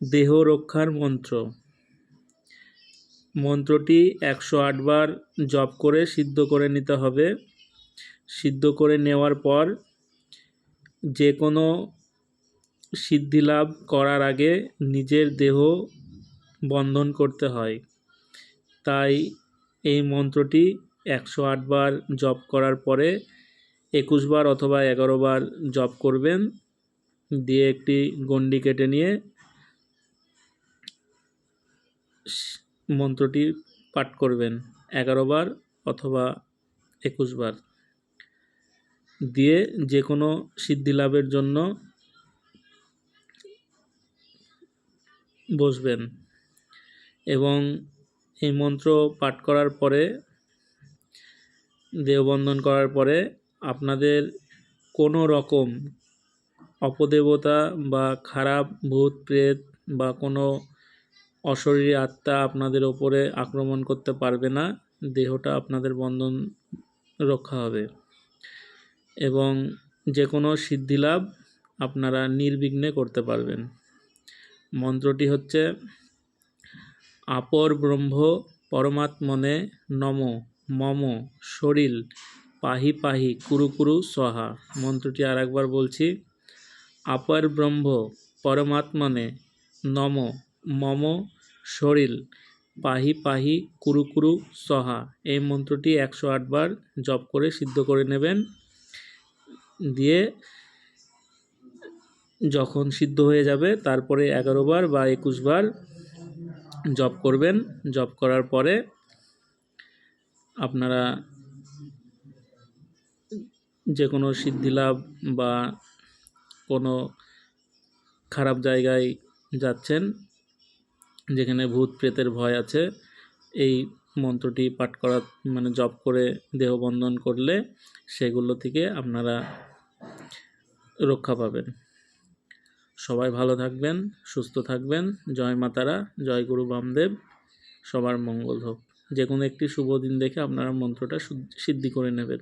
দেহ রক্ষার মন্ত্র। মন্ত্রটি একশো আটবার জপ করে সিদ্ধ করে নিতে হবে। সিদ্ধ করে নেওয়ার পর যে কোনো সিদ্ধি লাভ করার আগে নিজের দেহ বন্ধন করতে হয়। তাই এই মন্ত্রটি একশো আটবার জপ করার পরে একুশ বার অথবা এগারো বার জপ করবেন। দিয়ে একটি গণ্ডি কেটে নিয়ে মন্ত্রটি পাঠ করবেন এগারো বার অথবা একুশ বার। দিয়ে যে কোনো সিদ্ধি লাভের জন্য বসবেন এবং এই মন্ত্র পাঠ করার পরে, দেহবন্ধন করার পরে আপনাদের কোনো রকম অপদেবতা বা খারাপ, ভূত, প্রেত বা কোনো অশরীরী আত্মা আপনাদের ওপরে আক্রমণ করতে পারবে না, দেহটা আপনাদের বন্ধন রক্ষা হবে। এবং যে কোনো সিদ্ধিলাভ আপনারা নির্বিঘ্নে করতে পারবেন। মন্ত্রটি হচ্ছে, আপর ব্রহ্ম পরমাত্মনে নম, মম শরীর পাহি পাহি, কুরু কুরু সহা মন্ত্রটি আর একবার বলছি, আপর ব্রহ্ম পরমাত্মনে নম, মম শরীর পাহি পাহি কুরু কুরু সহা। এই মন্ত্রটি একশো আটবার জপ করে সিদ্ধ করে নেবেন। দিয়ে যখন সিদ্ধ হয়ে যাবে, তারপরে এগারো বার বা একুশ বার জপ করবেন। জপ করার পরে আপনারা যে কোনো সিদ্ধিলাভ বা কোনো খারাপ জায়গায় যাচ্ছেন যেখানে ভূত প্রেতের ভয় আছে, এই মন্ত্রটি পাঠ করা মানে জপ করে দেহবন্ধন করলে সেগুলো থেকে আপনারা রক্ষা পাবেন। সবাই ভালো থাকবেন, সুস্থ থাকবেন। জয় মাতারা, জয় গুরু বামদেব। সবার মঙ্গল হোক। যে কোনো একটি শুভ দিন দেখে আপনারা মন্ত্রটা সিদ্ধি করে নেবেন।